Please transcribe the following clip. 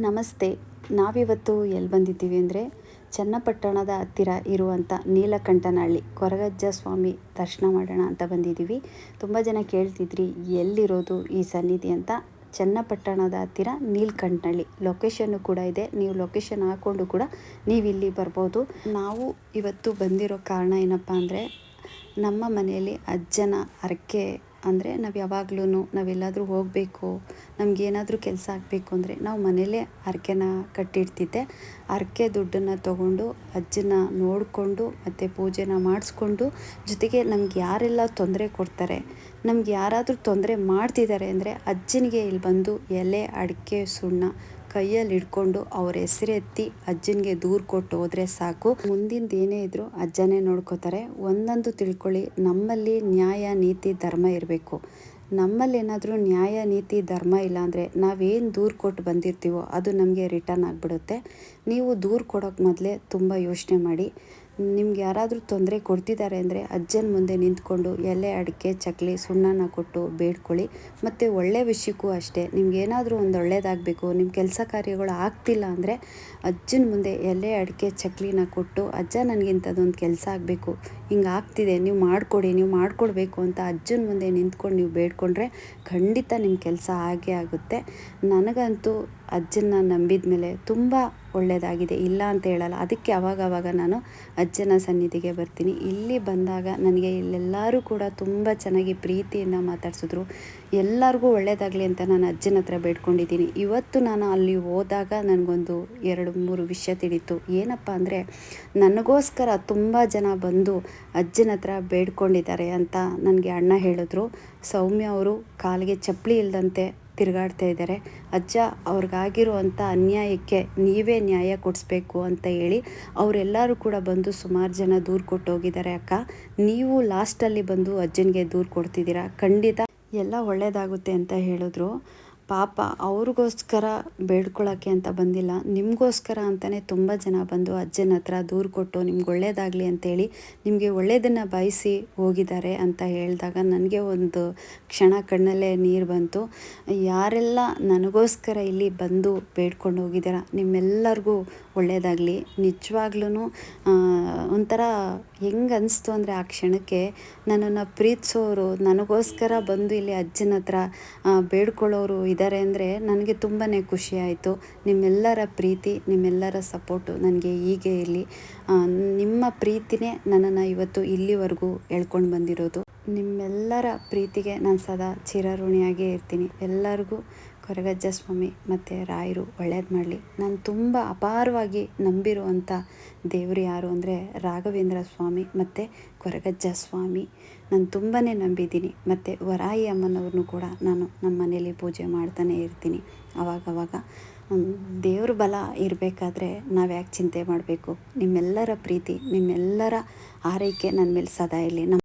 ನಮಸ್ತೆ. ನಾವಿವತ್ತು ಎಲ್ಲಿ ಬಂದಿದ್ದೀವಿ ಅಂದರೆ ಚನ್ನಪಟ್ಟಣದ ಹತ್ತಿರ ಇರುವಂಥ ನೀಲಕಂಠನಹಳ್ಳಿ ಕೊರಗಜ್ಜ ಸ್ವಾಮಿ ದರ್ಶನ ಮಾಡೋಣ ಅಂತ ಬಂದಿದ್ದೀವಿ. ತುಂಬ ಜನ ಕೇಳ್ತಿದ್ರಿ, ಎಲ್ಲಿರೋದು ಈ ಸನ್ನಿಧಿ ಅಂತ. ಚನ್ನಪಟ್ಟಣದ ಹತ್ತಿರ ನೀಲಕಂಠನಹಳ್ಳಿ. ಲೊಕೇಶನ್ನು ಕೂಡ ಇದೆ. ನೀವು ಲೊಕೇಶನ್ ಹಾಕ್ಕೊಂಡು ಕೂಡ ನೀವು ಇಲ್ಲಿ ಬರ್ಬೋದು. ನಾವು ಇವತ್ತು ಬಂದಿರೋ ಕಾರಣ ಏನಪ್ಪ ಅಂದರೆ ನಮ್ಮ ಮನೆಯಲ್ಲಿ ಅಜ್ಜನ ಹರಕೆ ಅಂದರೆ ನಾವು ಯಾವಾಗ್ಲೂ ನಾವೆಲ್ಲಾದರೂ ಹೋಗಬೇಕು ನಮಗೇನಾದರೂ ಕೆಲಸ ಆಗಬೇಕು ಅಂದರೆ ನಾವು ಮನೇಲೇ ಹರಕೆನ ಕಟ್ಟಿಡ್ತಿದ್ದೆ. ಹರಕೆ ದುಡ್ಡನ್ನು ತಗೊಂಡು ಅಜ್ಜನ ನೋಡಿಕೊಂಡು ಮತ್ತು ಪೂಜೆನ ಮಾಡಿಸ್ಕೊಂಡು ಜೊತೆಗೆ ನಮ್ಗೆ ಯಾರೆಲ್ಲ ತೊಂದರೆ ಕೊಡ್ತಾರೆ, ನಮ್ಗೆ ಯಾರಾದರೂ ತೊಂದರೆ ಮಾಡ್ತಿದ್ದಾರೆ ಅಂದರೆ ಅಜ್ಜನಿಗೆ ಇಲ್ಲಿ ಬಂದು ಎಲೆ, ಅಡಿಕೆ, ಸುಣ್ಣ ಕೈಯಲ್ಲಿ ಹಿಡ್ಕೊಂಡು ಅವ್ರ ಹೆಸರೆತ್ತಿ ಅಜ್ಜನಿಗೆ ದೂರು ಕೊಟ್ಟು ಹೋದರೆ ಸಾಕು. ಮುಂದಿಂದ ಏನೇ ಇದ್ದರೂ ಅಜ್ಜನೇ ನೋಡ್ಕೋತಾರೆ. ಒಂದೊಂದು ತಿಳ್ಕೊಳ್ಳಿ, ನಮ್ಮಲ್ಲಿ ನ್ಯಾಯ, ನೀತಿ, ಧರ್ಮ ಇರಬೇಕು. ನಮ್ಮಲ್ಲಿ ಏನಾದರೂ ನ್ಯಾಯ, ನೀತಿ, ಧರ್ಮ ಇಲ್ಲ ಅಂದರೆ ನಾವೇನು ದೂರು ಕೊಟ್ಟು ಬಂದಿರ್ತೀವೋ ಅದು ನಮಗೆ ರಿಟರ್ನ್ ಆಗಿಬಿಡುತ್ತೆ. ನೀವು ದೂರು ಕೊಡೋಕ್ಕೆ ಮೊದಲೇ ತುಂಬ ಯೋಚನೆ ಮಾಡಿ. ನಿಮ್ಗೆ ಯಾರಾದರೂ ತೊಂದರೆ ಕೊಡ್ತಿದ್ದಾರೆ ಅಂದರೆ ಅಜ್ಜನ ಮುಂದೆ ನಿಂತ್ಕೊಂಡು ಎಲೆ, ಅಡಿಕೆ, ಚಕ್ಲಿ, ಸುಣ್ಣನ ಕೊಟ್ಟು ಬೇಡ್ಕೊಳ್ಳಿ. ಮತ್ತು ಒಳ್ಳೆ ವಿಷಯಕ್ಕೂ ಅಷ್ಟೇ. ನಿಮ್ಗೆ ಏನಾದರೂ ಒಂದು ಒಳ್ಳೇದಾಗಬೇಕು ನಿಮ್ಮ ಕೆಲಸ ಕಾರ್ಯಗಳು ಆಗ್ತಿಲ್ಲ ಅಂದರೆ ಅಜ್ಜನ ಮುಂದೆ ಎಲೆ, ಅಡಿಕೆ, ಚಕ್ಲಿನ ಕೊಟ್ಟು ಅಜ್ಜ ನನಗಿಂಥದ್ದೊಂದು ಕೆಲಸ ಆಗಬೇಕು. ಹಿಂಗೆ ಆಗ್ತಿದೆ, ನೀವು ಮಾಡಿಕೊಡಿ, ನೀವು ಮಾಡಿಕೊಡ್ಬೇಕು ಅಂತ ಅಜ್ಜನ ಮುಂದೆ ನಿಂತ್ಕೊಂಡು ನೀವು ಬೇಡ್ಕೊಂಡ್ರೆ ಖಂಡಿತ ನಿಮ್ಮ ಕೆಲಸ ಆಗೇ ಆಗುತ್ತೆ. ನನಗಂತೂ ಅಜ್ಜನ ನಂಬಿದ ಮೇಲೆ ತುಂಬ ಒಳ್ಳೆಯದಾಗಿದೆ ಇಲ್ಲ ಅಂತ ಹೇಳಲ್ಲ. ಅದಕ್ಕೆ ಅವಾಗವಾಗ ನಾನು ಅಜ್ಜನ ಸನ್ನಿಧಿಗೆ ಬರ್ತೀನಿ. ಇಲ್ಲಿ ಬಂದಾಗ ನನಗೆ ಇಲ್ಲೆಲ್ಲರೂ ಕೂಡ ತುಂಬ ಚೆನ್ನಾಗಿ ಪ್ರೀತಿಯಿಂದ ಮಾತಾಡಿಸಿದ್ರು. ಎಲ್ಲರಿಗೂ ಒಳ್ಳೆಯದಾಗಲಿ ಅಂತ ನಾನು ಅಜ್ಜನ ಹತ್ರ ಬೇಡ್ಕೊಂಡಿದ್ದೀನಿ. ಇವತ್ತು ನಾನು ಅಲ್ಲಿ ಹೋದಾಗ ನನಗೊಂದು ಎರಡು ಮೂರು ವಿಷಯ ತಿಳಿತು. ಏನಪ್ಪ ಅಂದರೆ, ನನಗೋಸ್ಕರ ತುಂಬ ಜನ ಬಂದು ಅಜ್ಜನ ಹತ್ರ ಬೇಡ್ಕೊಂಡಿದ್ದಾರೆ ಅಂತ ನನಗೆ ಅಣ್ಣ ಹೇಳಿದ್ರು. ಸೌಮ್ಯ ಅವರು ಕಾಲಿಗೆ ಚಪ್ಪಲಿ ಇಲ್ಲದಂತೆ ತಿರುಗಾಡ್ತಾ ಇದ್ದಾರೆ. ಅಜ್ಜ ಅವ್ರಿಗಾಗಿರುವಂಥ ಅನ್ಯಾಯಕ್ಕೆ ನೀವೇ ನ್ಯಾಯ ಕೊಡಿಸ್ಬೇಕು ಅಂತ ಹೇಳಿ ಅವರೆಲ್ಲರೂ ಕೂಡ ಬಂದು ಸುಮಾರು ಜನ ದೂರು ಕೊಟ್ಟು ಹೋಗಿದ್ದಾರೆ ಅಕ್ಕ. ನೀವು ಲಾಸ್ಟಲ್ಲಿ ಬಂದು ಅಜ್ಜನಿಗೆ ದೂರು ಕೊಡ್ತಿದ್ದೀರಾ? ಖಂಡಿತ. ಎಲ್ಲ ಒಳ್ಳೆಯದಾಗುತ್ತೆ ಅಂತ ಹೇಳಿದ್ರು. ಪಾಪ ಅವ್ರಿಗೋಸ್ಕರ ಬೇಡ್ಕೊಳ್ಳೋಕ್ಕೆ ಅಂತ ಬಂದಿಲ್ಲ. ನಿಮಗೋಸ್ಕರ ಅಂತಲೇ ತುಂಬ ಜನ ಬಂದು ಅಜ್ಜನ ಹತ್ರ ದೂರು ಕೊಟ್ಟು ನಿಮ್ಗೆ ಒಳ್ಳೇದಾಗಲಿ ಅಂತೇಳಿ ನಿಮಗೆ ಒಳ್ಳೆಯದನ್ನು ಬಯಸಿ ಹೋಗಿದ್ದಾರೆ ಅಂತ ಹೇಳಿದಾಗ ನನಗೆ ಒಂದು ಕ್ಷಣ ಕಣ್ಣಲ್ಲೇ ನೀರು ಬಂತು. ಯಾರೆಲ್ಲ ನನಗೋಸ್ಕರ ಇಲ್ಲಿ ಬಂದು ಬೇಡ್ಕೊಂಡು ಹೋಗಿದ್ದೀರಾ, ನಿಮ್ಮೆಲ್ಲರಿಗೂ ಒಳ್ಳೆಯದಾಗಲಿ ನಿಜವಾಗ್ಲೂ ಒಂಥರ ಹೆಂಗೆ ಅನಿಸ್ತು ಅಂದರೆ ಆ ಕ್ಷಣಕ್ಕೆ ನನ್ನನ್ನು ಪ್ರೀತಿಸೋರು, ನನಗೋಸ್ಕರ ಬಂದು ಇಲ್ಲಿ ಅಜ್ಜನ ಹತ್ರ ಬೇಡ್ಕೊಳ್ಳೋರು ಇದ್ದಾರೆ ಅಂದರೆ ನನಗೆ ತುಂಬಾ ಖುಷಿ ಆಯಿತು. ನಿಮ್ಮೆಲ್ಲರ ಪ್ರೀತಿ, ನಿಮ್ಮೆಲ್ಲರ ಸಪೋರ್ಟು ನನಗೆ ಹೀಗೆ ಇರಲಿ. ನಿಮ್ಮ ಪ್ರೀತಿನೇ ನನ್ನನ್ನು ಇವತ್ತು ಇಲ್ಲಿವರೆಗೂ ಎಳ್ಕೊಂಡು ಬಂದಿರೋದು. ನಿಮ್ಮೆಲ್ಲರ ಪ್ರೀತಿಗೆ ನಾನು ಸದಾ ಚಿರಋಣಿಯಾಗೇ ಇರ್ತೀನಿ. ಎಲ್ಲರಿಗೂ ಕೊರಗಜ್ಜ ಸ್ವಾಮಿ, ಮತ್ತು ರಾಯರು ಒಳ್ಳೇದು ಮಾಡಲಿ. ನಾನು ತುಂಬ ಅಪಾರವಾಗಿ ನಂಬಿರುವಂಥ ದೇವರು ಯಾರು ಅಂದರೆ ರಾಘವೇಂದ್ರ ಸ್ವಾಮಿ ಮತ್ತು ಕೊರಗಜ್ಜ ಸ್ವಾಮಿ. ನಾನು ತುಂಬಾ ನಂಬಿದ್ದೀನಿ. ಮತ್ತು ವರಾಯಿ ಅಮ್ಮನವ್ರನ್ನೂ ಕೂಡ ನಾನು ನಮ್ಮ ಮನೇಲಿ ಪೂಜೆ ಮಾಡ್ತಾನೆ ಇರ್ತೀನಿ. ಅವಾಗವಾಗ ದೇವ್ರ ಬಲ ಇರಬೇಕಾದ್ರೆ ನಾವು ಯಾಕೆ ಚಿಂತೆ ಮಾಡಬೇಕು? ನಿಮ್ಮೆಲ್ಲರ ಪ್ರೀತಿ, ನಿಮ್ಮೆಲ್ಲರ ಆರೈಕೆ ನನ್ನ ಮೇಲೆ ಸದಾ ಇರಲಿ. ನಮ್ಮ